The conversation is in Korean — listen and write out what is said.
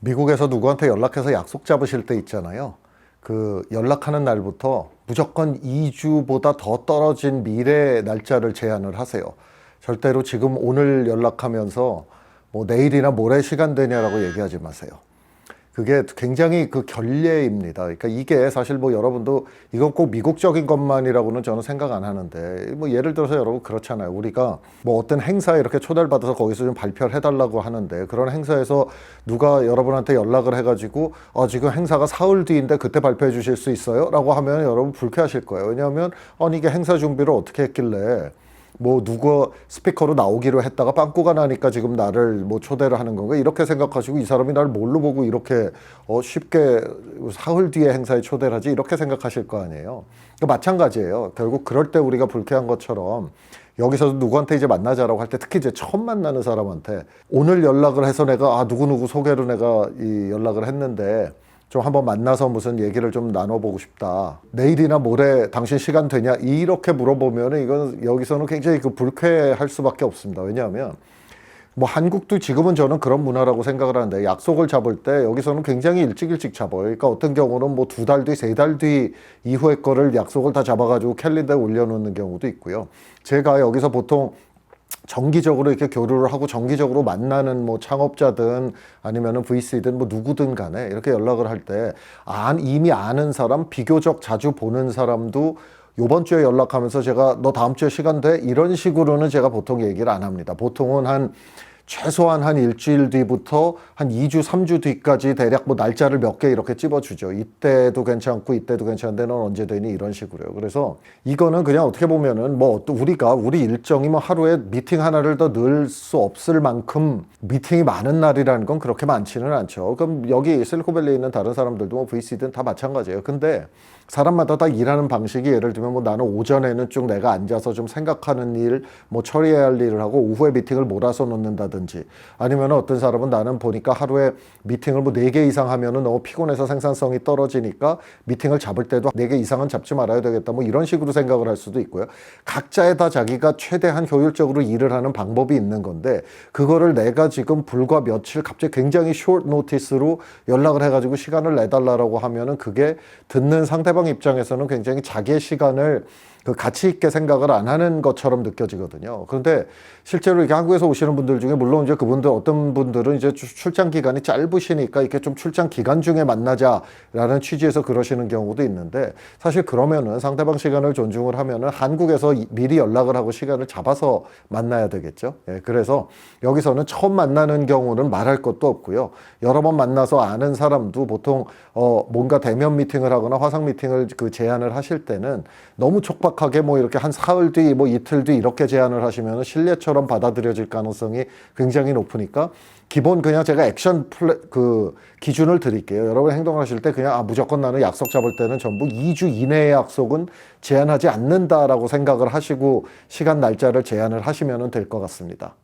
미국에서 누구한테 연락해서 약속 잡으실 때 있잖아요. 그 연락하는 날부터 무조건 2주보다 더 떨어진 미래 날짜를 제안을 하세요. 절대로 지금 오늘 연락하면서 뭐 내일이나 모레 시간 되냐라고 얘기하지 마세요. 그게 굉장히 그 결례입니다. 그러니까 이게 사실 뭐 여러분도 이건 꼭 미국적인 것만이라고는 저는 생각 안 하는데 뭐 예를 들어서 여러분 그렇잖아요. 우리가 뭐 어떤 행사에 이렇게 초대를 받아서 거기서 좀 발표를 해달라고 하는데 그런 행사에서 누가 여러분한테 연락을 해가지고 어 지금 행사가 사흘 뒤인데 그때 발표해 주실 수 있어요? 라고 하면 여러분 불쾌하실 거예요. 왜냐하면 아니 이게 행사 준비를 어떻게 했길래 뭐 누가 스피커로 나오기로 했다가 빵꾸가 나니까 지금 나를 뭐 초대를 하는 건가 이렇게 생각하시고 이 사람이 나를 뭘로 보고 이렇게 어 쉽게 사흘 뒤에 행사에 초대를 하지 이렇게 생각하실 거 아니에요. 그러니까 마찬가지예요. 결국 그럴 때 우리가 불쾌한 것처럼 여기서도 누구한테 이제 만나자라고 할 때 특히 이제 처음 만나는 사람한테 오늘 연락을 해서 내가 아 누구누구 소개로 내가 이 연락을 했는데 좀 한번 만나서 무슨 얘기를 좀 나눠보고 싶다. 내일이나 모레 당신 시간 되냐? 이렇게 물어보면 이건 여기서는 굉장히 그 불쾌할 수밖에 없습니다. 왜냐하면 뭐 한국도 지금은 저는 그런 문화라고 생각을 하는데 약속을 잡을 때 여기서는 굉장히 일찍 일찍 잡아요. 그러니까 어떤 경우는 뭐 두 달 뒤, 세 달 뒤 이후의 거를 약속을 다 잡아가지고 캘린더에 올려놓는 경우도 있고요. 제가 여기서 보통 정기적으로 이렇게 교류를 하고 정기적으로 만나는 뭐 창업자든 아니면은 VC든 뭐 누구든 간에 이렇게 연락을 할 때 안, 이미 아는 사람, 비교적 자주 보는 사람도 요번 주에 연락하면서 제가 너 다음 주에 시간 돼? 이런 식으로는 제가 보통 얘기를 안 합니다. 보통은 한 최소한 한 일주일 뒤부터 한 2주, 3주 뒤까지 대략 뭐 날짜를 몇 개 이렇게 찝어주죠. 이때도 괜찮고 이때도 괜찮은데 넌 언제 되니 이런 식으로요. 그래서 이거는 그냥 어떻게 보면은 뭐또 우리가 우리 일정이 뭐 하루에 미팅 하나를 더 넣을 수 없을 만큼 미팅이 많은 날이라는 건 그렇게 많지는 않죠. 그럼 여기 실리콘밸리에 있는 다른 사람들도 뭐 VC든 다 마찬가지예요. 근데 사람마다 다 일하는 방식이 예를 들면 뭐 나는 오전에는 쭉 내가 앉아서 좀 생각하는 일, 뭐 처리해야 할 일을 하고 오후에 미팅을 몰아서 놓는다든지 아니면 어떤 사람은 나는 보니까 하루에 미팅을 뭐 네 개 이상 하면은 너무 피곤해서 생산성이 떨어지니까 미팅을 잡을 때도 네 개 이상은 잡지 말아야 되겠다 뭐 이런 식으로 생각을 할 수도 있고요. 각자의 다 자기가 최대한 효율적으로 일을 하는 방법이 있는 건데 그거를 내가 지금 불과 며칠 갑자기 굉장히 숏 노티스로 연락을 해가지고 시간을 내달라라고 하면은 그게 듣는 상대방 입장에서는 굉장히 자기의 시간을 그 가치 있게 생각을 안 하는 것처럼 느껴지거든요. 그런데 실제로 이렇게 한국에서 오시는 분들 중에 물론 이제 그분들 어떤 분들은 이제 출- 출장 기간이 짧으시니까 이렇게 좀 출장 기간 중에 만나자라는 취지에서 그러시는 경우도 있는데 사실 그러면은 상대방 시간을 존중을 하면은 한국에서 이- 미리 연락을 하고 시간을 잡아서 만나야 되겠죠. 예, 그래서 여기서는 처음 만나는 경우는 말할 것도 없고요. 여러 번 만나서 아는 사람도 보통 어 뭔가 대면 미팅을 하거나 화상 미팅을 그 제안을 하실 때는 너무 촉박 하게 뭐 이렇게 한 사흘 뒤 뭐 이틀 뒤 이렇게 제안을 하시면 신뢰처럼 받아들여질 가능성이 굉장히 높으니까 기본 그냥 제가 액션 플레, 그 기준을 드릴게요. 여러분 행동하실 때 그냥 아 무조건 나는 약속 잡을 때는 전부 2주 이내의 약속은 제한하지 않는다라고 생각을 하시고 시간 날짜를 제한을 하시면 될 것 같습니다.